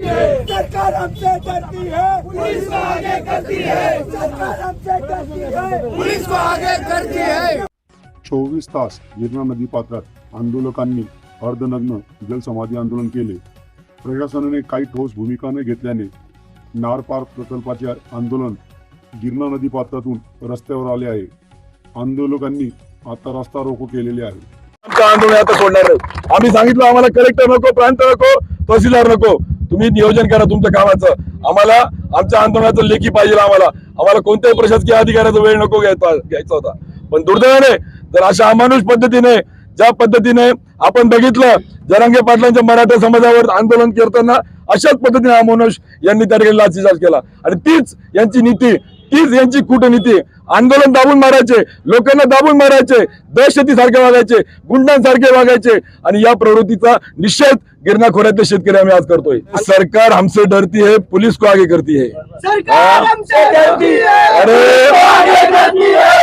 सरकार हमसे डरती है। पुलिस को आगे करती है। सरकार हमसे डरती है। पुलिस को आगे करती है। चोवीस तास गिरणा नदी पात्रात आंदोलकांनी अर्धनग्न जलसमाधी आंदोलन केले. प्रशासनाने काही ठोस भूमिका न घेतल्याने नार पार्क प्रकल्पाचे आंदोलन गिरणा नदी पात्रातून रस्त्यावर आले आहे. आंदोलकांनी आता रस्ता रोको केलेले आहे. आमचं आंदोलन आता सोडणार नाही. आम्ही सांगितलं आम्हाला कलेक्टर नको प्रांत नको तहसीलदार नको. तुम्ही नियोजन करा तुमच्या कामाचं. आम्हाला आमच्या आंदोलनाचं लेखी पाहिजे आम्हाला. आम्हाला कोणत्याही प्रशासकीय अधिकाऱ्याचा वेळ नको घ्यायचा घ्यायचा होता. पण दुर्दैवाने जर अशा अमानुष पद्धतीने ज्या पद्धतीने आपण बघितलं जरांगे पाटलांच्या मराठा समाजावर आंदोलन करताना अशाच पद्धतीने अमानुष यांनी त्या ठिकाणी लाचीचार्ज केला. आणि तीच यांची नीती तीच यांची कूटनीती. आंदोलन दाबून मारायचे लोकांना दाबून मारायचे दहशती सारखे वागायचे गुंडांसारखे वागायचे. आणि या प्रवृत्तीचा निषेध गिरणा खोऱ्यातले शेतकरी आम्ही आज करतोय. सरकार हमसे डरती है पुलिस को आगे करती है. सरकार हमसे डरती है अरे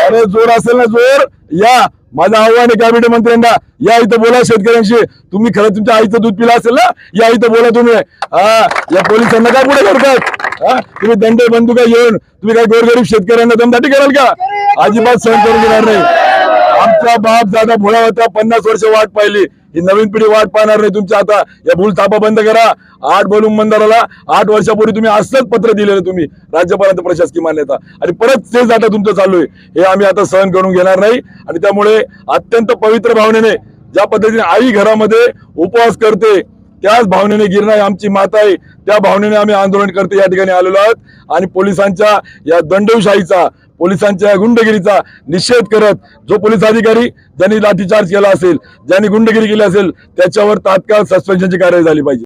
अरे जोर असेल ना जोर या. माझं आव्हान आहे कॅबिनेट मंत्र्यांना या इथं बोला शेतकऱ्यांशी. तुम्ही खरं तुमच्या आईचं दूध पिला असेल ना या इथं बोला तुम्ही. हा या पोलिसांना काय पुढे करतात हा तुम्ही दंडे बंदुका येऊन तुम्ही काय गोरगरीब शेतकऱ्यांना दमदाटी कराल का? अजिबात सहन करून घेणार नाही. आमचा बाप दादा भोळा होता पन्नास वर्ष वाट पाहिली. ही नवीन पिढी वाट पाहणार नाही तुमच्या आता या भूल थापा बंद करा. आठ बलून मंदाराला आठ वर्षापूर्वी तुम्ही असंच पत्र दिलेलं तुम्ही. राज्यपालांचं प्रशासकीय मान्यता. आणि परत तेच आता तुमचं चालू आहे. हे आम्ही आता सहन करून घेणार नाही. आणि त्यामुळे अत्यंत पवित्र भावनेने ज्या पद्धतीने आई घरामध्ये उपवास करते त्याच भावनेने गिरणा आमची माता आहे. त्या भावनेने आम्ही आंदोलन करते या ठिकाणी आलेलो आहोत. आणि पोलिसांच्या या दंडवशाहीचा पोलिसांच्या गुंडगिरीचा निषेध करत जो पोलीस अधिकारी ज्यांनी लाठीचार्ज केला असेल ज्यांनी गुंडगिरी केली असेल त्याच्यावर तात्काळ सस्पेन्शनची कारवाई झाली पाहिजे.